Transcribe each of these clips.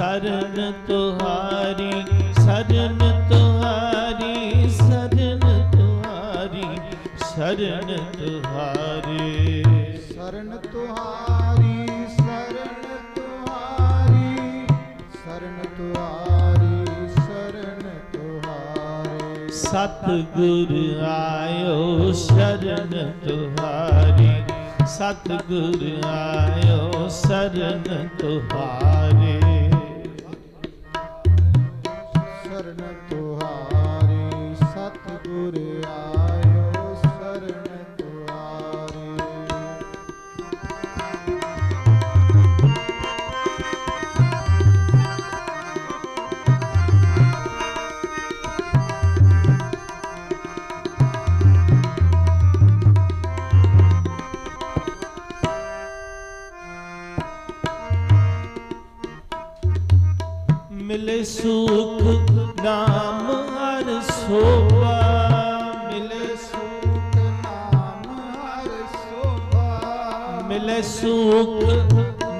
ਸਰਨ ਤੁਹਾਰੀ ਸਰਨ ਤੁਹਾਰੀ ਸਰਨ ਤੁਹਾਰੀ ਸਰਨ ਤੁਹਾਰੀ। ਸਰਨ ਤੁਹਾਰੀ ਸਰਨ ਤੁਹਾਰੀ ਸਰਨ ਤੁਹਾਰੀ ਸਰਨ ਤੁਹਾਰੀ। ਸਤਿਗੁਰ ਆਇਓ ਸ਼ਰਨ ਤੁਹਾਰੀ। ਸਤਿਗੁਰ ਆਇਓ ਸ਼ਰਨ ਤੁਹਾਰੀ। चरण को ਮਿਲੇ ਸੁਖ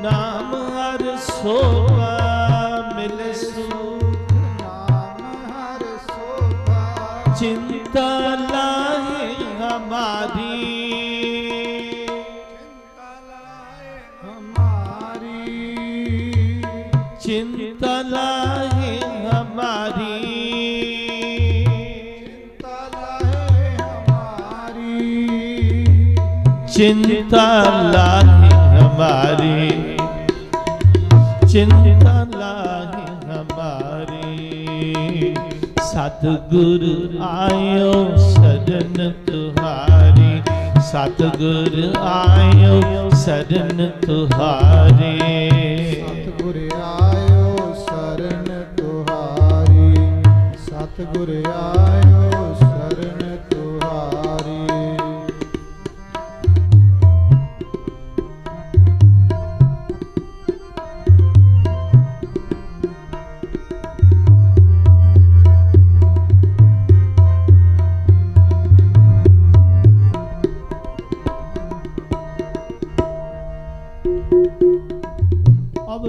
ਨਾਮ ਹਰ ਸੋਭਾ। चिंता लाही हमारी चिंता लाही हमारी सतगुर आयो सदन तुम्हारी सतगुर आयो शरण तुम्हारे सतगुर आयो शरण तुम्हारी सतगुर आयो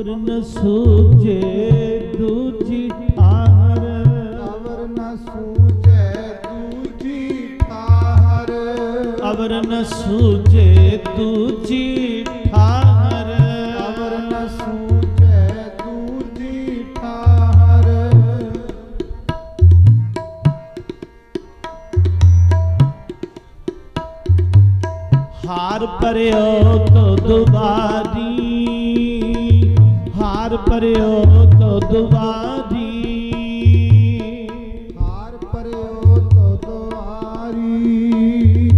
ਅਵਰ ਨ ਸੂਝੇ ਦੂਜੀ ਆਹਰ ਅਵਰ ਨ ਸੂਝੈ ਦੂਜੀ ਠਾਹਰ ਅਵਰ ਨ ਸੂਝੇ ਦੂਜੀ ਠਾਹਰ ਅਵਰ ਨ ਸੂਝੈ ਦੂਜੀ ਠਾਹਰ ਹਾਰ ਪਰਿਓ ਤੋ ਦੁਬਾਰੀ। ਹਾਰ ਪਰਿਓ ਤੋ ਦੁਬਾਰੀ ਹਾਰ ਪਰਿਓ ਤੋ ਦੁਆਰੀ।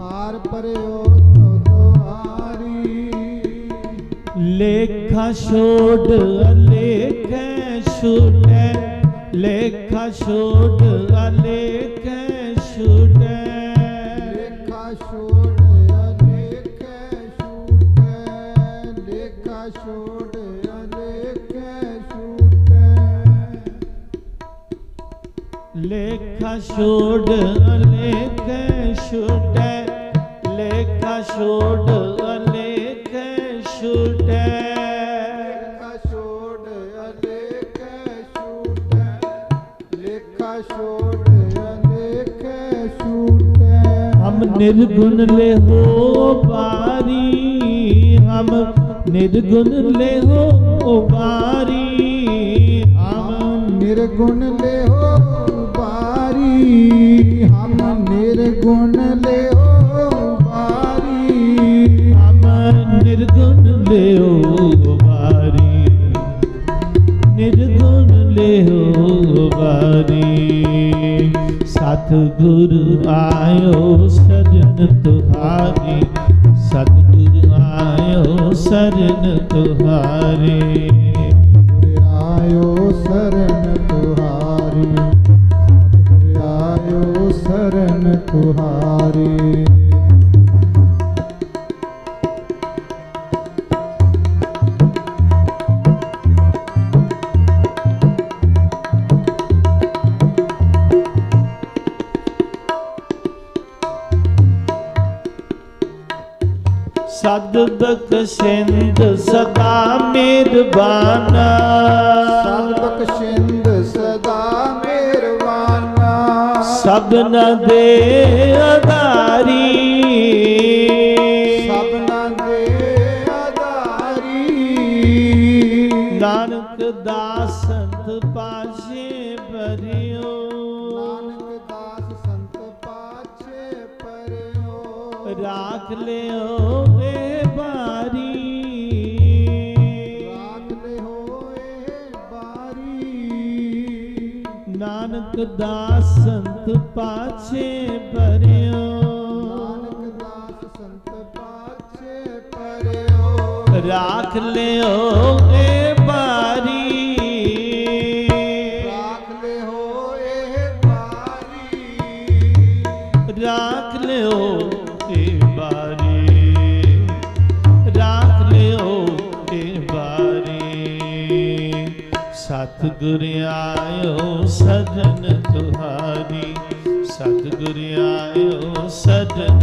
ਹਾਰ ਪਰਿਓ ਤੋ ਦੁਆਰੀ। ਲੇਖਾ ਛੋੜ ਅਲੇਖੈ ਛੁਟੈ। ਲੇਖਾ ਛੋੜ ਅਲੇਖੈ ਲੇਖਾ ਛੋੜ ਅਲੇਖੈ ਛੁਟੈ ਲੇਖਾ ਛੋੜ ਅਲੇਖੈ ਛੁਟੈ। ਲੇਖਾ ਛੋੜ ਅਲੇਖੈ ਛੂਟੈ ਲੇਖਾ ਛੋੜ ਅਲੇਖੈ ਛੂਟੈ। ਹਮ ਨਿਰਗੁਣ ਲੈ ਹੋ ਬਾਰੀ ਹਮ ਨਿਰਗੁਣ ਲੈ ਹੋ ਬਾਰੀ ਹਮ ਨਿਰਗੁਣ ਗੁਣ ਲਿਓ ਨਿਰਗੁਣ ਲਿਓ ਨਿਰਗੁਣ ਲਿਓ ਵਾਰੀ। ਸਤ ਆਇਓ ਸਜਨ ਤੁਹਾਰੀ। ਸਤ ਆਇਓ ਸਰਨ ਤੁਹਾਰੇ। ਸਦ ਬਖਸ਼ਿੰਦ ਸਦਾ ਮਿਹਰਬਾਨਾ। ਸਭ ਬਖਸ਼ਿੰਦ ਸਦਾ ਮਿਹਰਬਾਨਾ। ਸਭਨਾ ਦੇ ਆਧਾਰੀ। ਸਭਨਾ ਦੇ ਆਧਾਰੀ। ਨਾਨਕ ਦਾਸ ਸੰਤ ਪਾਸ਼ੇ ਭਰਿਓ ਨਾਨਕ ਦਾਸ ਸੰਤ ਪਾਛੇ ਪਰਿਓ। ਰਾਖ ਲਿਓ ਨਾਨਕ ਦਾਸ ਸੰਤ ਪਾਛੇ ਭਰਿਓ। ਨਾਨਕ ਦਾਸ ਸੰਤ ਪਾਛੇ ਪਰਿਓ ਰਾਖ ਲਿਓ ਇਹ ਬਾਰੀ ਰਾਖ ਲਿਓ ਹੋਏ ਬਾਰੀ ਰਾਖ ਲਿਓ ਇਹ ਸਤਿਗੁਰ ਆਇਓ ਸਜਣ ਤੁਹਾਰੀ। ਸਤਿਗੁਰ ਆਇਓ ਸਜਣ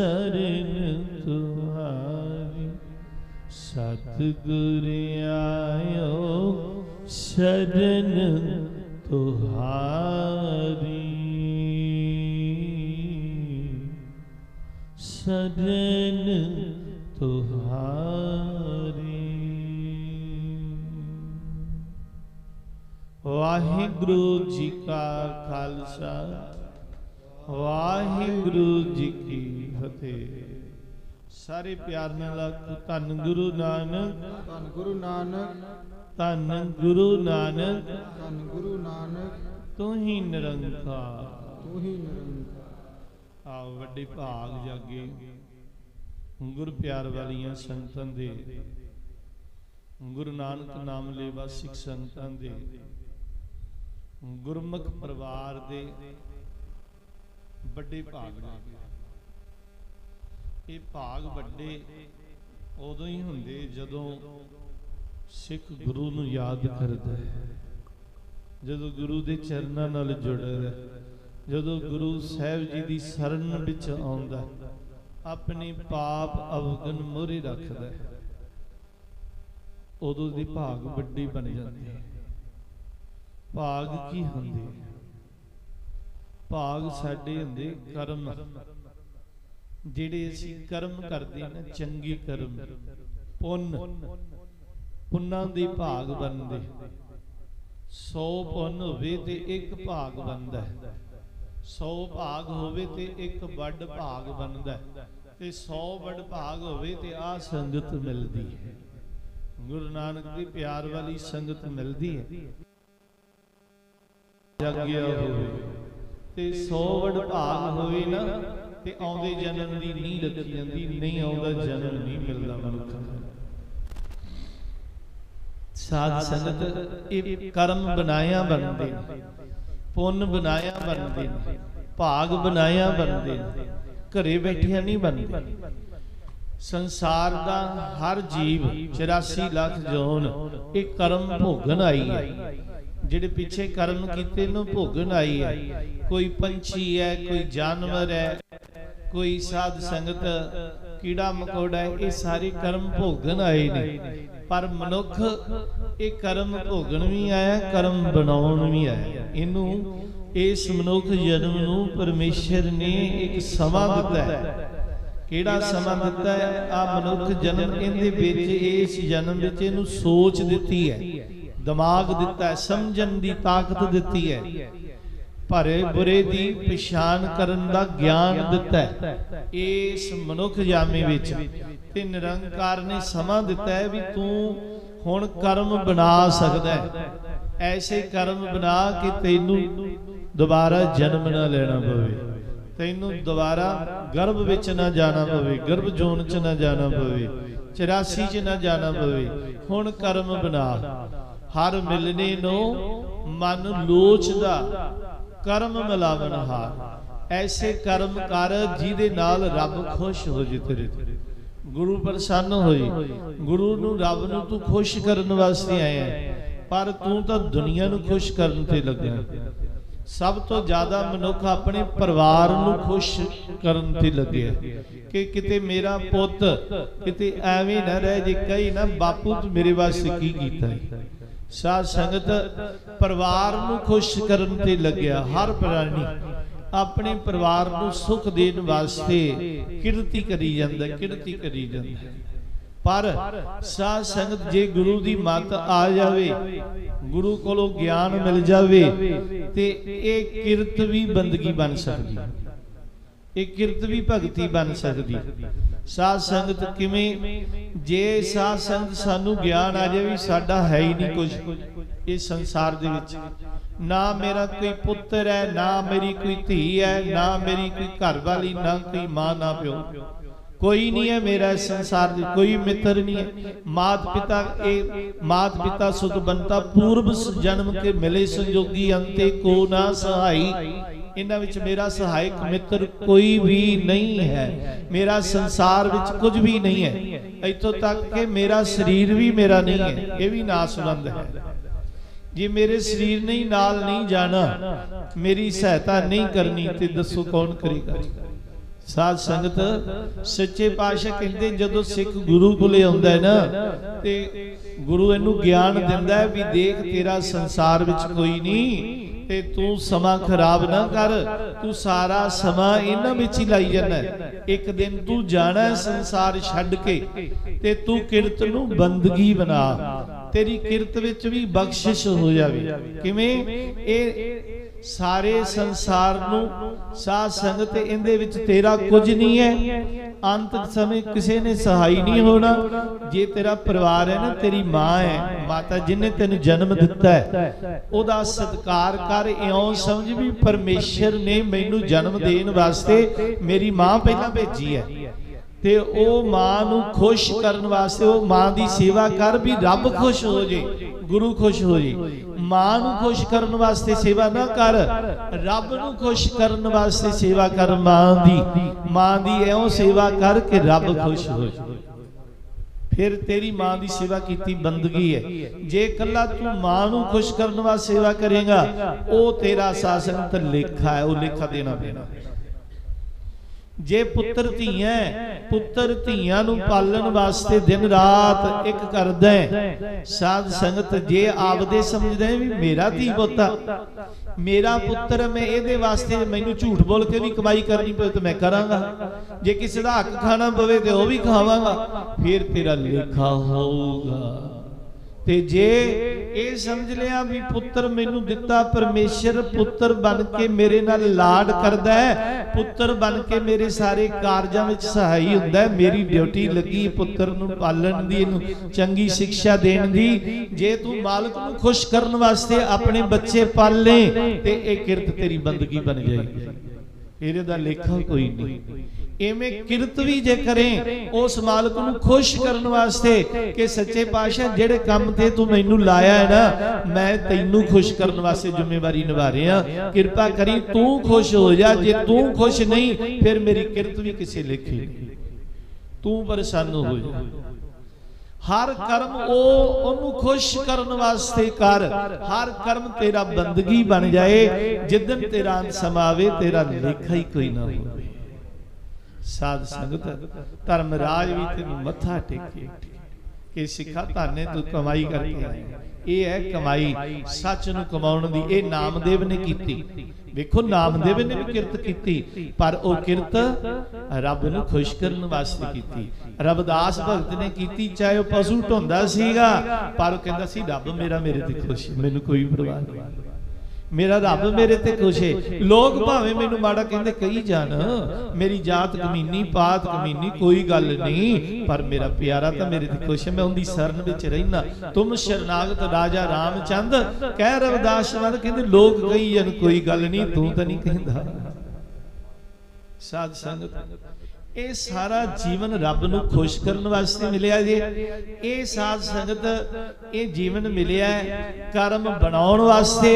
ਸਰਨ ਤੁਹਾਰੀ ਸਤਿਗੁਰ ਆਇਓ ਸਰਨ ਤੁਹਾਰੀ ਸਰਨ ਤੁਹਾਰੀ ਵਾਹਿਗੁਰੂ ਜੀ ਕਾ ਖਾਲਸਾ ਵਾਹਿਗੁਰੂ ਜੀ ਕੀ ਫਤਿਹ। ਸਾਰੇ ਪਿਆਰ ਨਾਲ ਧੰਨ ਗੁਰੂ ਨਾਨਕ। ਧੰਨ ਗੁਰੂ ਨਾਨਕ। ਧੰਨ ਗੁਰੂ ਨਾਨਕ। ਧੰਨ ਗੁਰੂ ਨਾਨਕ। ਤੂੰ ਹੀ ਨਿਰੰਕਾਰ। ਤੂੰ ਹੀ ਨਿਰੰਕਾਰ। ਆ ਵੱਡੇ ਭਾਗ ਜਾਗੇ। ਗੁਰ ਪਿਆਰ ਵਾਲੀਆਂ ਸੰਤਾਂ ਦੇ। ਗੁਰੂ ਨਾਨਕ ਨਾਮ ਲੈਵਾ ਸਿੱਖ ਸੰਤਾਂ ਦੇ। ਗੁਰਮੁਖ ਪਰਿਵਾਰ ਦੇ। ਵੱਡੇ ਭਾਗ ਜਾਗੇ। ਇਹ ਭਾਗ ਵੱਡੇ ਉਦੋਂ ਹੀ ਹੁੰਦੇ ਜਦੋਂ ਸਿੱਖ ਗੁਰੂ ਨੂੰ ਯਾਦ ਕਰਦਾ ਹੈ। ਜਦੋਂ ਗੁਰੂ ਦੇ ਚਰਨਾਂ ਨਾਲ ਜੁੜਦਾ ਹੈ, ਜਦੋਂ ਗੁਰੂ ਸਾਹਿਬ ਜੀ ਦੀ ਸ਼ਰਨ ਵਿੱਚ ਆਉਂਦਾ ਆਪਣੇ ਪਾਪ ਅਵਗਨ ਮੋਰੇ ਰੱਖਦਾ ਹੈ। ਉਦੋਂ ਦੀ ਭਾਗ ਵੱਡੀ ਬਣ ਜਾਂਦੀ ਹੈ। ਭਾਗ ਕੀ ਹੁੰਦੇ? ਭਾਗ ਸਾਡੇ ਹੁੰਦੇ ਕਰਮ। ਜਿਹੜੇ ਅਸੀਂ ਕਰਮ ਕਰਦੇ ਨਾ, ਚੰਗੇ ਕਰਮ, ਪੁੰਨ, ਪੁੰਨਾਂ ਦੇ ਭਾਗ ਬਣਦੇ। 100 ਪੁੰਨ ਹੋਵੇ ਤੇ ਇੱਕ ਭਾਗ ਬਣਦਾ 100 ਭਾਗ ਹੋਵੇ ਤੇ ਇੱਕ ਵੱਡ ਭਾਗ ਬਣਦਾ ਤੇ 100 ਵੱਡ ਭਾਗ ਹੋਵੇ ਤੇ ਆ ਸੰਗਤ ਮਿਲਦੀ ਹੈ। ਗੁਰੂ ਨਾਨਕ ਦੀ ਪਿਆਰ ਵਾਲੀ ਸੰਗਤ ਮਿਲਦੀ ਹੈ। ਜਾਗਿਆ ਹੋਵੇ। ਤੇ 100 ਵੱਡ ਭਾਗ ਹੋਵੇ ਨਾ ਤੇ ਆਉਂਦੇ ਜਨਮ ਦੀ ਨੀਂਹ ਰੱਖੀ ਜਾਂਦੀ, ਨਹੀਂ ਆਉਂਦਾ ਜਨਮ, ਨਹੀਂ ਮਿਲਦਾ ਮਨੁੱਖਾਂ। ਸਾਧ ਸੰਗਤ, ਇਹ ਕਰਮ ਬਣਾਇਆ ਬਣਦੇ ਪੁੰਨ ਬਣਾਇਆ ਬਣਦੇ ਭਾਗ ਬਣਾਇਆ ਬਣਦੇ ਘਰੇ ਬੈਠਿਆ ਨਹੀਂ ਬਣਦੇ। ਸੰਸਾਰ ਦਾ ਹਰ ਜੀਵ 84 ਲੱਖ ਜੋਨ, ਇਹ ਕਰਮ ਭੋਗਣ ਆਈ ਹੈ। ਜਿਹੜੇ ਪਿੱਛੇ ਕਰਮ ਕੀਤੇ ਨੂੰ ਭੋਗਣ ਆਈ ਹੈ। ਕੋਈ ਪੰਛੀ ਹੈ, ਕੋਈ ਜਾਨਵਰ ਹੈ ਕੋਈ ਸਾਧ ਸੰਗਤ ਕੀੜਾ ਮਕੌੜਾ ਇਹ ਸਾਰੇ ਕਰਮ ਭੋਗਣ ਆਏ ਨੇ। ਪਰ ਮਨੁੱਖ, ਇਹ ਕਰਮ ਭੋਗਣ ਵੀ ਆਇਆ, ਕਰਮ ਬਣਾਉਣ ਵੀ ਆਇਆ। ਇਹਨੂੰ, ਇਸ ਮਨੁੱਖ ਜਨਮ ਨੂੰ ਪਰਮੇਸ਼ਰ ਨੇ ਇੱਕ ਸਮਾਂ ਦਿੱਤਾ ਹੈ। ਕਿਹੜਾ ਸਮਾਂ ਦਿੱਤਾ ਹੈ? ਆ ਮਨੁੱਖ ਜਨਮ ਇਹਦੇ ਵਿੱਚ, ਇਸ ਜਨਮ ਵਿੱਚ ਇਹਨੂੰ ਸੋਚ ਦਿੱਤੀ ਹੈ। ਦਿਮਾਗ ਦਿੱਤਾ ਹੈ, ਸਮਝਣ ਦੀ ਤਾਕਤ ਦਿੱਤੀ ਹੈ। ਭਰੇ ਬੁਰੇ ਦੀ ਪਛਾਣ ਕਰਨ ਦਾ ਗਿਆਨ ਦਿੱਤਾ ਹੈ। ਇਸ ਮਨੁੱਖ ਜਾਮੇ ਵਿੱਚ ਤੇ ਨਿਰੰਕਾਰ ਨੇ ਸਮਾਂ ਦਿੱਤਾ ਹੈ ਵੀ ਤੂੰ ਹੁਣ ਕਰਮ ਬਣਾ ਸਕਦਾ ਹੈ। ਐਸੇ ਕਰਮ ਬਣਾ ਕਿ ਤੈਨੂੰ ਦੁਬਾਰਾ ਜਨਮ ਨਾ ਲੈਣਾ ਪਵੇ। ਤੈਨੂੰ ਦੁਬਾਰਾ ਗਰਭ ਵਿੱਚ ਨਾ ਜਾਣਾ ਪਵੇ, ਗਰਭ ਜੋਨ ਚ ਨਾ ਜਾਣਾ ਪਵੇ 84 ਚ ਨਾ ਜਾਣਾ ਪਵੇ। ਹੁਣ ਕਰਮ ਬਣਾ। ਹਰ ਮਿਲਨੇ ਨੂੰ ਮਨ ਲੋਚਦਾ। ਕਰਮ ਮਿਲਾਵਨ ਹਾਰ। ਐਸੇ ਕਰਮ ਕਰ ਜਿਹਦੇ ਨਾਲ ਰੱਬ ਖੁਸ਼ ਹੋ ਜੇ ਤੇਰੇ ਤੇ। ਗੁਰੂ ਪ੍ਰਸੰਨ ਹੋਈ ਗੁਰੂ ਨੂੰ ਰੱਬ ਨੂੰ ਤੂੰ ਖੁਸ਼ ਕਰਨ ਵਾਸਤੇ ਆਇਆ ਪਰ ਤੂੰ ਤਾਂ ਦੁਨੀਆ ਨੂੰ ਖੁਸ਼ ਕਰਨ ਤੇ ਲੱਗਾ ਸਭ ਤੋਂ ਜ਼ਿਆਦਾ ਮਨੁੱਖ ਆਪਣੇ ਪਰਿਵਾਰ ਨੂੰ ਖੁਸ਼ ਕਰਨ ਤੇ ਲੱਗਿਆ ਕਿ ਕਿਤੇ ਮੇਰਾ ਪੁੱਤ ਕਿਤੇ ਐਵੇਂ ਨਾ ਰਹਿ ਜੇ, ਕਹੀ ਨਾ, ਬਾਪੂ, ਤੂੰ ਮੇਰੇ ਵਾਸਤੇ ਕੀ ਕੀਤਾ ਹੈ? ਸਾਧ ਸੰਗਤ ਪਰਿਵਾਰ ਨੂੰ ਖੁਸ਼ ਕਰਨ ਤੇ ਲੱਗਿਆ, ਹਰ ਪ੍ਰਾਣੀ ਆਪਣੇ ਪਰਿਵਾਰ ਨੂੰ ਸੁਖ ਦੇਣ ਵਾਸਤੇ ਕਿਰਤੀ ਕਰੀ ਜਾਂਦਾ, ਕਿਰਤੀ ਕਰੀ ਜਾਂਦਾ। ਪਰ ਸਾਧ ਸੰਗਤ ਜੇ ਗੁਰੂ ਦੀ ਮੱਤ ਆ ਜਾਵੇ, ਗੁਰੂ ਕੋਲੋਂ ਗਿਆਨ ਮਿਲ ਜਾਵੇ ਤੇ ਇਹ ਕਿਰਤ ਵੀ ਬੰਦਗੀ ਬਣ ਸਕਦੀ। ਇਹ ਕਿਰਤ ਵੀ ਭਗਤੀ ਬਣ ਸਕਦੀ। ਸਾਧ ਸੰਗਤ ਕਿਵੇਂ? ਜੇ ਸਾਧ ਸੰਗਤ ਸਾਨੂੰ ਗਿਆਨ ਆ ਜਾਵੇ ਵੀ ਸਾਡਾ ਹੈ ਹੀ ਨਹੀਂ ਕੁਝ ਇਸ ਸੰਸਾਰ ਦੇ ਵਿੱਚ। ਨਾ ਮੇਰਾ ਕੋਈ ਪੁੱਤਰ ਹੈ, ਨਾ ਮੇਰੀ ਕੋਈ ਧੀ ਹੈ, ਨਾ ਮੇਰੀ ਕੋਈ ਘਰ ਵਾਲੀ, ਨਾ ਕੋਈ ਮਾਂ, ਨਾ ਪਿਓ। ਕੋਈ ਨਹੀਂ ਹੈ ਮੇਰਾ ਸੰਸਾਰ ਦੇ ਕੋਈ ਮਿੱਤਰ ਨਹੀਂ ਹੈ। ਮਾਤ ਪਿਤਾ ਇਹ, ਮਾਤ ਪਿਤਾ ਸੁਤ ਬੰਤਾ ਪੂਰਬ ਜਨਮ ਕੇ ਮਿਲੇ ਸੰਜੋਗੀ ਅੰਤੇ ਕੋ ਨਾ ਸਹਾਈ। ਇਹਨਾਂ ਵਿੱਚ ਮੇਰਾ ਸਹਾਇਕ ਮਿੱਤਰ ਕੋਈ ਵੀ ਨਹੀਂ ਹੈ। ਮੇਰਾ ਸੰਸਾਰ ਵਿੱਚ ਕੁਝ ਵੀ ਨਹੀਂ ਹੈ। ਇੱਥੋਂ ਤੱਕ ਕਿ ਮੇਰਾ ਸਰੀਰ ਵੀ ਮੇਰਾ ਨਹੀਂ ਹੈ। ਇਹ ਵੀ ਨਾਸਵੰਦ ਹੈ। ਜੇ ਮੇਰੇ ਸਰੀਰ ਨਹੀਂ, ਨਾਲ ਨਹੀਂ ਜਾਣਾ, ਮੇਰੀ ਸਹਾਇਤਾ ਨਹੀਂ ਕਰਨੀ, ਤੇ ਦੱਸੋ ਕੌਣ ਕਰੇਗਾ? ਸਾਧ ਸੰਗਤ, ਸੱਚੇ ਪਾਤਸ਼ਾਹ ਕਹਿੰਦੇ, ਜਦੋਂ ਸਿੱਖ ਗੁਰੂ ਕੋਲੇ ਆਉਂਦਾ ਹੈ ਨਾ, ਤੇ ਗੁਰੂ ਇਹਨੂੰ ਗਿਆਨ ਦਿੰਦਾ ਹੈ ਵੀ ਦੇਖ ਤੇਰਾ ਸੰਸਾਰ ਵਿੱਚ ਕੋਈ ਨਹੀਂ। ਤੇ ਤੂੰ ਸਮਾਂ ਖਰਾਬ ਨਾ ਕਰ। ਤੂੰ ਸਾਰਾ ਸਮਾਂ ਇਹਨਾਂ ਵਿੱਚ ਹੀ ਲਾਈ ਜਾਂਦਾ ਇੱਕ ਦਿਨ ਤੂੰ ਜਾਣਾ ਹੈ ਸੰਸਾਰ ਛੱਡ ਕੇ ਤੇ ਤੂੰ ਕਿਰਤ ਨੂੰ ਬੰਦਗੀ ਬਣਾ। ਤੇਰੀ ਕਿਰਤ ਵਿੱਚ ਵੀ ਬਖਸ਼ਿਸ਼ ਹੋ ਜਾਵੇ। ਕਿਵੇਂ? ਇਹ ਸਾਰੇ ਸੰਸਾਰ ਨੂੰ ਸਾਧ ਸੰਗਤ ਇਹਦੇ ਵਿੱਚ ਤੇਰਾ ਕੁਝ ਨਹੀਂ ਹੈ। ਅੰਤ ਸਮੇਂ ਕਿਸੇ ਨੇ ਸਹਾਈ ਨਹੀਂ ਹੋਣਾ। ਜੇ ਤੇਰਾ ਪਰਿਵਾਰ ਹੈ ਨਾ, ਤੇਰੀ ਮਾਂ ਹੈ, ਮਾਤਾ ਜਿਨੇ ਤੈਨੂੰ ਜਨਮ ਦਿੱਤਾ ਹੈ, ਉਹਦਾ ਸਤਿਕਾਰ ਕਰ, ਇਉਂ ਸਮਝ ਵੀ ਪਰਮੇਸ਼ਰ ਨੇ ਮੈਨੂੰ ਜਨਮ ਦੇਣ ਵਾਸਤੇ ਮੇਰੀ ਮਾਂ ਪਹਿਲਾਂ ਭੇਜੀ ਹੈ। ਤੇ ਉਹ ਮਾਂ ਨੂੰ ਖੁਸ਼ ਕਰਨ ਵਾਸਤੇ, ਉਹ ਮਾਂ ਦੀ ਸੇਵਾ ਕਰ ਵੀ ਰੱਬ ਖੁਸ਼ ਹੋ ਜੇ। ਗੁਰੂ ਖੁਸ਼ ਹੋ ਜੇ ਮਾਂ ਨੂੰ ਖੁਸ਼ ਕਰਨ ਵਾਸਤੇ ਸੇਵਾ ਨਾ ਕਰ ਰੱਬ ਨੂੰ ਖੁਸ਼ ਕਰਨ ਵਾਸਤੇ ਸੇਵਾ ਕਰ ਮਾਂ ਦੀ। ਮਾਂ ਦੀ ਐਉਂ ਸੇਵਾ ਕਰ ਕਿ ਰੱਬ ਖੁਸ਼ ਹੋ ਜਾਵੇ ਫਿਰ ਤੇਰੀ ਮਾਂ ਦੀ ਸੇਵਾ ਕੀਤੀ ਬੰਦਗੀ ਹੈ। ਜੇ ਕੱਲਾ ਤੂੰ ਮਾਂ ਨੂੰ ਖੁਸ਼ ਕਰਨ ਵਾਸਤੇ ਸੇਵਾ ਕਰੇਗਾ ਉਹ ਤੇਰਾ ਸਾਸਨ ਤੇ ਲੇਖਾ ਹੈ ਉਹ ਲੇਖਾ ਦੇਣਾ ਪੈਣਾ। ਜੇ ਪੁੱਤਰ ਧੀਆਂ ਪੁੱਤਰ ਧੀਆਂ ਨੂੰ ਪਾਲਣ ਵਾਸਤੇ ਦਿਨ ਰਾਤ ਇੱਕ ਕਰਦਾ ਸਾਧ ਸੰਗਤ ਜੇ ਆਪਦੇ ਸਮਝਦੇ ਵੀ ਮੇਰਾ ਧੀ ਪੁੱਤ ਮੇਰਾ ਪੁੱਤਰ ਮੈਂ ਇਹਦੇ ਵਾਸਤੇ ਮੈਨੂੰ ਝੂਠ ਬੋਲ ਕੇ ਵੀ ਕਮਾਈ ਕਰਨੀ ਪਵੇ ਤਾਂ ਮੈਂ ਕਰਾਂਗਾ। ਜੇ ਕਿਸੇ ਦਾ ਹੱਕ ਖਾਣਾ ਪਵੇ ਤੇ ਉਹ ਵੀ ਖਾਵਾਂਗਾ। ਫਿਰ ਤੇਰਾ ਲੇਖਾ ਹੋਊਗਾ। ਤੇ ਜੇ ਇਹ ਸਮਝ ਲਿਆ ਵੀ ਪੁੱਤਰ ਮੈਨੂੰ ਦਿੱਤਾ ਪਰਮੇਸ਼ਰ, ਪੁੱਤਰ ਬਣ ਕੇ ਮੇਰੇ ਨਾਲ ਲਾਡ ਕਰਦਾ ਹੈ, ਪੁੱਤਰ ਬਣ ਕੇ ਮੇਰੇ ਸਾਰੇ ਕਾਰਜਾਂ ਵਿੱਚ ਸਹਾਈ ਹੁੰਦਾ ਹੈ, ਮੇਰੀ ਡਿਊਟੀ ਲੱਗੀ ਪੁੱਤਰ ਨੂੰ ਪਾਲਣ ਦੀ, ਇਹਨੂੰ ਚੰਗੀ ਸਿੱਖਿਆ ਦੇਣ ਦੀ। ਜੇ ਤੂੰ ਮਾਲਕ ਨੂੰ ਖੁਸ਼ ਕਰਨ ਵਾਸਤੇ ਆਪਣੇ ਬੱਚੇ ਪਾਲੇ ਤੇ ਇਹ ਕਿਰਤ ਤੇਰੀ ਬੰਦਗੀ ਬਣ ਜਾਏਗੀ। ਇਹਦਾ ਲੇਖਾ ਕੋਈ ਨਹੀਂ। ਐਵੇਂ ਕਿਰਤ ਵੀ ਜੇ ਕਰੇ ਉਸ ਮਾਲਕ ਨੂੰ ਖੁਸ਼ ਕਰਨ ਵਾਸਤੇ ਕਿ ਸੱਚੇ ਪਾਤਸ਼ਾਹ ਜਿਹੜੇ ਕੰਮ ਤੇ ਤੂੰ ਮੈਨੂੰ ਲਾਇਆ ਹੈ ਨਾ ਮੈਂ ਤੈਨੂੰ ਖੁਸ਼ ਕਰਨ ਵਾਸਤੇ ਜ਼ਿੰਮੇਵਾਰੀ ਨਿਭਾ ਰਿਹਾ। ਕਿਰਪਾ ਕਰੀ ਤੂੰ ਖੁਸ਼ ਹੋ ਜਾ। ਜੇ ਤੂੰ ਖੁਸ਼ ਨਹੀਂ ਫਿਰ ਮੇਰੀ ਕਿਰਤ ਵੀ ਕਿਸੇ ਲੇਖੇ ਤੂੰ ਪ੍ਰਸੰਨ ਹੋ ਜਾ। ਹਰ ਕਰਮ ਉਹ ਉਹਨੂੰ ਖੁਸ਼ ਕਰਨ ਵਾਸਤੇ ਕਰ। ਹਰ ਕਰਮ ਤੇਰਾ ਬੰਦਗੀ ਬਣ ਜਾਏ। ਜਿੱਦਨ ਤੇਰਾ ਅੰਤ ਸਮਾਵੇ ਤੇਰਾ ਲੇਖਾ ਹੀ ਕੋਈ ਨਾ ਹੋਵੇ। ਸਾਧ ਸੰਗਤ, ਧਰਮ ਰਾਜ ਵੀ ਤੈਨੂੰ ਮੱਥਾ ਟੇਕੇ। ਕਿ ਸਿੱਖਾ ਧਾਨੇ ਤੂੰ ਕਮਾਈ ਕਰਕੇ ਆਇਆ ਇਹ ਹੈ ਕਮਾਈ। ਸੱਚ ਨੂੰ ਕਮਾਉਣ ਦੀ ਇਹ ਨਾਮਦੇਵ ਨੇ ਕੀਤੀ। ਵੇਖੋ ਨਾਮਦੇਵ ਨੇ ਵੀ ਕਿਰਤ ਕੀਤੀ, ਪਰ ਉਹ ਕਿਰਤ ਰੱਬ ਨੂੰ ਖੁਸ਼ ਕਰਨ ਵਾਸਤੇ ਕੀਤੀ। ਰਬਦਾਸ ਭਗਤ ਨੇ ਕੀਤੀ, ਚਾਹੇ ਉਹ ਪਸ਼ੂ ਢੋਂਦਾ ਸੀਗਾ, ਪਰ ਉਹ ਕਹਿੰਦਾ ਸੀ, ਰੱਬ ਮੇਰਾ ਮੇਰੇ ਤੇ ਖੁਸ਼ ਮੈਨੂੰ ਕੋਈ ਪਰਵਾਹ ਨਹੀਂ। ਮੇਰਾ ਰੱਬ ਮੇਰੇ ਤੇ ਖੁਸ਼ ਹੈ ਲੋਕ ਭਾਵੇਂ ਮੈਨੂੰ ਮਾੜਾ ਕਹਿੰਦੇ ਕਹੀ ਜਾਣ ਮੇਰੀ ਜਾਤ ਕਮੀਨੀ ਪਾਤ ਕਮੀਨੀ ਕੋਈ ਗੱਲ ਨਹੀਂ। ਪਰ ਮੇਰਾ ਪਿਆਰਾ ਤਾਂ ਮੇਰੇ ਤੇ ਖੁਸ਼ ਹੈ ਮੈਂ ਉਹਦੀ ਸ਼ਰਨ ਵਿੱਚ ਰਹਿਣਾ ਤੁਮ ਸ਼ਰਨਾਗਤ ਰਾਜਾ ਰਾਮਚੰਦ ਕਹਿ ਰਵਿਦਾਸ ਵਾਲ ਕਹਿੰਦੇ ਲੋਕ ਕਹੀ ਜਾਣ ਕੋਈ ਗੱਲ ਨਹੀਂ ਤੂੰ ਤਾਂ ਨਹੀਂ। ਕਹਿੰਦਾ। ਸਾਧ ਸੰਗਤ। ਇਹ ਸਾਰਾ ਜੀਵਨ ਰੱਬ ਨੂੰ ਖੁਸ਼ ਕਰਨ ਵਾਸਤੇ ਮਿਲਿਆ ਜੀ। ਇਹ ਸਾਧ ਸੰਗਤ, ਇਹ ਜੀਵਨ ਮਿਲਿਆ ਕਰਮ ਬਣਾਉਣ ਵਾਸਤੇ।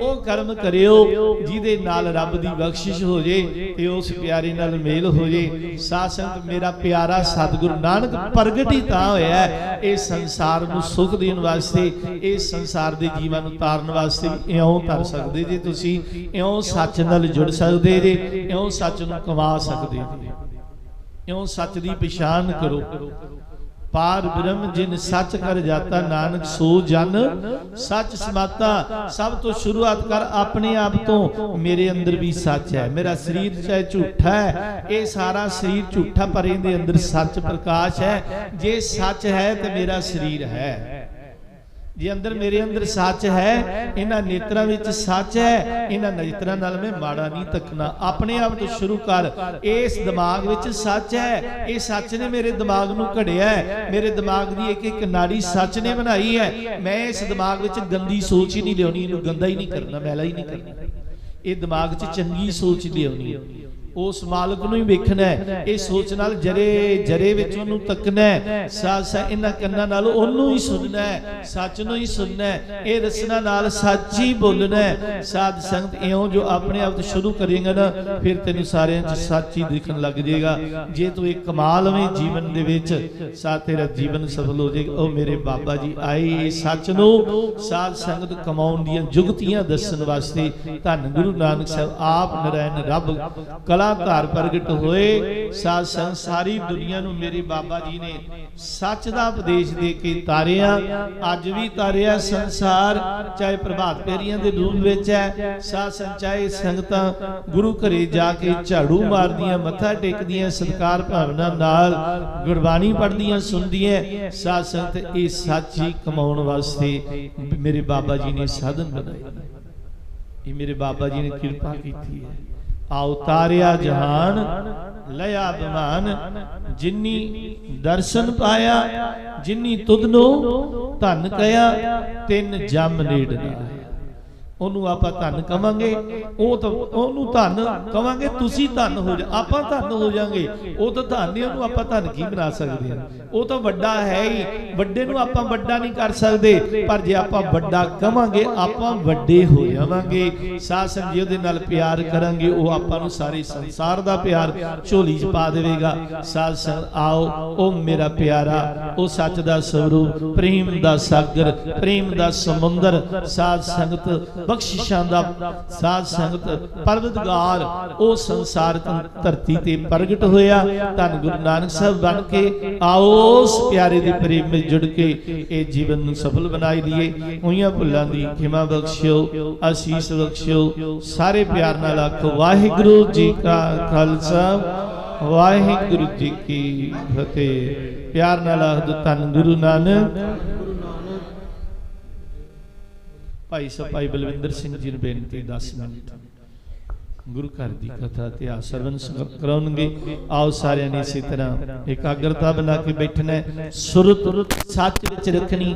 ਉਹ ਕਰਮ ਕਰਿਓ, ਜਿਹਦੇ ਨਾਲ ਰੱਬ ਦੀ ਬਖਸ਼ਿਸ਼ ਹੋ ਜੇ ਤੇ ਉਸ ਪਿਆਰੇ ਨਾਲ ਮੇਲ ਹੋ ਜੇ। ਸਾਧ ਸੰਗਤ, ਮੇਰਾ ਪਿਆਰਾ ਸਤਿਗੁਰੂ ਨਾਨਕ, ਪ੍ਰਗਟ ਹੀ ਤਾਂ ਹੋਇਆ ਇਹ ਸੰਸਾਰ ਨੂੰ ਸੁਖ ਦੇਣ ਵਾਸਤੇ, ਇਹ ਸੰਸਾਰ ਦੇ ਜੀਵਾਂ ਨੂੰ ਤਾਰਨ ਵਾਸਤੇ ਇਉਂ ਕਰ ਸਕਦੇ ਜੇ ਤੁਸੀਂ। ਇਉਂ ਸੱਚ ਨਾਲ ਜੁੜ ਸਕਦੇ ਜੇ, ਇਉਂ ਸੱਚ ਨੂੰ ਕਮਾ ਸਕਦੇ ਜੇ। ਇਉਂ ਸੱਚ ਦੀ ਪਛਾਣ ਕਰੋ? ਪਾਰ ਬ੍ਰਹਮ ਜਿਨ ਸੱਚ ਕਰ ਜਾਤਾ, ਨਾਨਕ ਸੋ ਜਨ। ਸੱਚ ਸਮਾਤਾ, ਸਭ ਤੋਂ ਸ਼ੁਰੂਆਤ ਕਰ ਆਪਣੇ ਆਪ ਤੋਂ। ਮੇਰੇ ਅੰਦਰ ਵੀ ਸੱਚ ਹੈ, ਮੇਰਾ ਸਰੀਰ ਚਾਹੇ ਝੂਠਾ ਹੈ, ਇਹ ਸਾਰਾ ਸਰੀਰ ਝੂਠਾ ਪਰ ਇਹਦੇ ਅੰਦਰ ਸੱਚ ਪ੍ਰਕਾਸ਼ ਹੈ। ਜੇ ਸੱਚ ਹੈ ਤੇ ਮੇਰਾ ਸਰੀਰ ਹੈ। ਜੇ ਅੰਦਰ ਮੇਰੇ ਅੰਦਰ ਸੱਚ ਹੈ, ਇਹਨਾਂ ਨੇਤਰਾਂ ਵਿੱਚ ਸੱਚ ਹੈ, ਇਹਨਾਂ ਨੇਤਰਾਂ ਨਾਲ ਮੈਂ ਮਾੜਾ ਨਹੀਂ ਤੱਕਣਾ। ਆਪਣੇ ਆਪ ਤੋਂ ਸ਼ੁਰੂ ਕਰ, ਇਸ ਦਿਮਾਗ ਵਿੱਚ ਸੱਚ ਹੈ। ਇਹ ਸੱਚ ਨੇ ਮੇਰੇ ਦਿਮਾਗ ਨੂੰ ਘੜਿਆ ਹੈ। ਮੇਰੇ ਦਿਮਾਗ ਦੀ ਇੱਕ ਇੱਕ ਨਾੜੀ ਸੱਚ ਨੇ ਬਣਾਈ ਹੈ। ਮੈਂ ਇਸ ਦਿਮਾਗ ਵਿੱਚ ਗੰਦੀ ਸੋਚ ਹੀ ਨਹੀਂ ਲਿਆਉਣੀ, ਇਹਨੂੰ ਗੰਦਾ ਹੀ ਨਹੀਂ ਕਰਨਾ, ਮੈਲਾ ਹੀ ਨਹੀਂ ਕਰਨਾ। ਇਹ ਦਿਮਾਗ 'ਚ ਚੰਗੀ ਸੋਚ ਲਿਆਉਣੀ ਹੈ। ਉਸ ਮਾਲਕ ਨੂੰ ਹੀ ਵੇਖਣਾ ਹੈ। ਇਹ ਸੋਚ ਨਾਲ ਜਰੇ ਜਰੇ ਵਿੱਚ ਉਹਨੂੰ ਤੱਕਣਾ ਹੈ। ਸਾਥ ਇਹਨਾਂ ਕੰਨਾਂ ਨਾਲ ਉਹਨੂੰ ਹੀ ਸੁਣਨਾ ਹੈ। ਸੱਚ ਨੂੰ ਹੀ ਸੁਣਨਾ ਹੈ। ਇਹ ਰਸਨਾ ਨਾਲ ਸੱਚ ਹੀ ਬੋਲਣਾ ਹੈ। ਸਾਧ ਸੰਗਤ ਇਉਂ ਜੋ ਆਪਣੇ ਆਪ ਤੋਂ ਸ਼ੁਰੂ ਕਰੇਗਾ ਨਾ, ਫਿਰ ਤੈਨੂੰ ਸਾਰਿਆਂ 'ਚ ਸੱਚ ਹੀ ਦਿਖਣ ਲੱਗ ਜਾਏਗਾ। ਜੇ ਤੂੰ ਇਹ ਕਮਾਲ ਵੇਂ ਜੀਵਨ ਦੇ ਵਿੱਚ ਸਾ ਤੇਰਾ ਜੀਵਨ ਸਫਲ ਹੋ ਜਾਏਗਾ। ਉਹ ਮੇਰੇ ਬਾਬਾ ਜੀ ਆਏ ਸੱਚ ਨੂੰ। ਸਾਧ ਸੰਗਤ ਕਮਾਉਣ ਦੀਆਂ ਜੁਗਤੀਆਂ ਦੱਸਣ ਵਾਸਤੇ ਧੰਨ ਗੁਰੂ ਨਾਨਕ ਸਾਹਿਬ, ਆਪ ਨਰੈਣ ਰੱਬ, ਕਲਾ ਧਾਰ ਪ੍ਰਗਟ ਹੋਏ। ਸਾਧ ਸੰਗ ਦੁਨੀਆ ਨੂੰ ਮੇਰੇ ਬਾਬਾ ਜੀ ਨੇ ਸੱਚ ਦਾ ਉਪਦੇਸ਼ ਦੇ ਕੇ ਤਾਰਿਆ। ਅੱਜ ਵੀ ਤਾਰਿਆ ਸੰਸਾਰ, ਚਾਹੇ ਪ੍ਰਭਾਤ ਫੇਰੀਆਂ ਦੇ ਰੂਪ ਵਿੱਚ ਹੈ। ਸਾਧ ਸੰਗ ਸੰਗਤਾਂ ਗੁਰੂ ਘਰੇ ਜਾ ਕੇ ਝਾੜੂ ਮਾਰਦੀਆਂ, ਮੱਥਾ ਟੇਕਦੀਆਂ, ਸਤਕਾਰ ਭਾਵਨਾ ਨਾਲ ਗੁਰਬਾਣੀ ਪੜ੍ਹਦੀਆਂ, ਸੁਣਦੀਆਂ। ਸਾਧ ਸੰਗਤ ਇਹ ਸੱਚ ਹੀ ਕਮਾਉਣ ਵਾਸਤੇ ਮੇਰੇ ਬਾਬਾ ਜੀ ਨੇ ਸਾਧਨ ਬਣਾਏ। ਇਹ ਮੇਰੇ ਬਾਬਾ ਜੀ ਨੇ ਕਿਰਪਾ ਕੀਤੀ ਹੈ। ਆਉ ਤਾਰਿਆ ਜਹਾਨ ਲਿਆ ਬਿਮਾਨ ਜਿਨੀ ਦਰਸ਼ਨ ਪਾਇਆ, ਜਿਨੀ ਤੁਧ ਧਨ ਕਹਿਆ ਤਿੰਨ ਜਮ ਨੇੜ ਉਹਨੂੰ ਆਪਾਂ ਧਨ ਕਵਾਂਗੇ। ਉਹ ਤਾਂ ਉਹਨੂੰ ਧਨ ਕਵਾਂਗੇ, ਤੁਸੀਂ ਧਨ ਹੋ ਜਾ ਆਪਾਂ ਧਨ ਹੋ ਜਾਾਂਗੇ। ਉਹ ਤਾਂ ਧਨ ਨਹੀਂ ਉਹਨੂੰ ਆਪਾਂ ਧਨ ਕੀ ਬਣਾ ਸਕਦੇ ਹਾਂ? ਉਹ ਤਾਂ ਵੱਡਾ ਹੈ ਹੀ। ਵੱਡੇ ਨੂੰ ਆਪਾਂ ਵੱਡਾ ਨਹੀਂ ਕਰ ਸਕਦੇ। ਪਰ ਜੇ ਆਪਾਂ ਵੱਡਾ ਕਵਾਂਗੇ, ਆਪਾਂ ਵੱਡੇ ਹੋ ਜਾਵਾਂਗੇ। ਸਾਧ ਸੰਗਤ ਜੀ ਉਹਦੇ ਨਾਲ ਪਿਆਰ ਕਰਾਂਗੇ। ਉਹ ਆਪਾਂ ਨੂੰ ਸਾਰੇ ਸੰਸਾਰ ਦਾ ਪਿਆਰ ਝੋਲੀ 'ਚ ਪਾ ਦੇਵੇਗਾ। ਸਾਧ ਸੰਗਤ, ਆਓ, ਉਹ ਮੇਰਾ ਪਿਆਰਾ, ਉਹ ਸੱਚ ਦਾ ਸਰੂਪ, ਪ੍ਰੇਮ ਦਾ ਸਾਗਰ, ਪ੍ਰੇਮ ਦਾ ਸਮੁੰਦਰ। ਸਾਧ ਸੰਗਤ ਬਖਸ਼ਿਸ਼ਾਂ ਦਾ ਸਾਧ ਸੰਗਤ ਪਰਵਤਗਾਰ ਉਹ ਸੰਸਾਰ ਧਰਤੀ ਤੇ ਪ੍ਰਗਟ ਹੋਇਆ। ਧੰਨ ਗੁਰੂ ਨਾਨਕ ਸਾਹਿਬ ਬਣ ਕੇ ਆਓ ਉਸ ਪਿਆਰੇ ਦੇ ਪ੍ਰੇਮ ਵਿੱਚ ਜੁੜ ਕੇ ਇਹ ਜੀਵਨ ਨੂੰ ਸਫਲ ਬਣਾਈ ਲਈਏ। ਹੋਈਆਂ ਭੁੱਲਾਂ ਦੀ ਖਿਮਾ ਬਖਸ਼ਿਓ, ਅਸੀਸ ਬਖਸ਼ਿਓ। ਸਾਰੇ ਪਿਆਰ ਨਾਲ ਆਖੋ, ਵਾਹਿਗੁਰੂ ਜੀ ਕਾ ਖਾਲਸਾ, ਵਾਹਿਗੁਰੂ ਜੀ ਕੀ ਫਤਿਹ। ਪਿਆਰ ਨਾਲ ਆਖੋ, ਧੰਨ ਗੁਰੂ ਨਾਨਕ ਭਾਈ ਸਾਹਿਬ ਭਾਈ ਬਲਵਿੰਦਰ ਸਿੰਘ ਜੀ ਨੂੰ ਬੇਨਤੀ 10 ਮਿੰਟ। ਗੁਰੂ ਘਰ ਦੀ ਕਥਾ ਤੇ ਆ ਸਰਵਨ ਸੰਗਤ ਕਰਾਉਣਗੇ। ਆਓ ਸਾਰਿਆਂ ਨੇ ਇਸੇ ਤਰ੍ਹਾਂ ਇਕਾਗਰਤਾ ਬਣਾ ਕੇ ਬੈਠਣਾ ਸੁਰਤ ਸੱਚ ਵਿੱਚ ਰੱਖਣੀ।